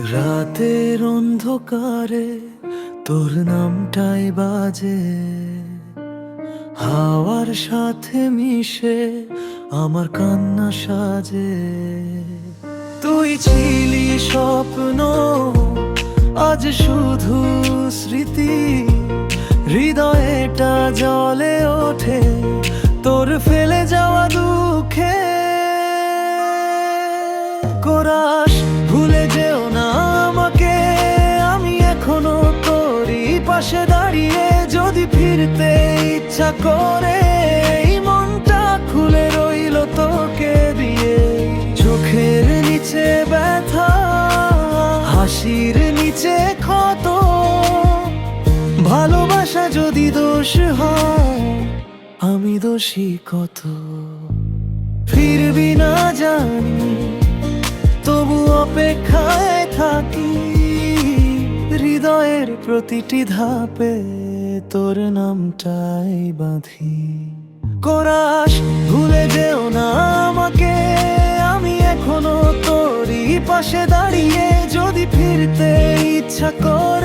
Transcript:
রাতের অন্ধকারে তোর নামটাই বাজে। হাওয়ার সাথে মিশে আমার কান্না সাজে। তুই ছিলি স্বপ্ন, আজ শুধু স্মৃতি। হৃদয়টা জলে ওঠে, তোর ফেলে যাওয়া দুঃখে। কোরাস পাশে দাঁড়িয়ে যদি ফিরতে ইচ্ছা করে মনটা খুলে রইল তোকে দিয়ে। চোখের নিচে ব্যথা, হাসির নিচে ক্ষত, ভালোবাসা যদি দোষ হয়, আমি দোষী কত? ফিরবি না জানি, তবু অপেক্ষায় থাকি। হৃদয়ের প্রতিটি ধাপে তোর নামটাই বাঁধি। কোরাস, ভুলে যেও না আমাকে। আমি এখনও তোরই পাশে দাঁড়িয়ে যদি ফিরতে ইচ্ছা কর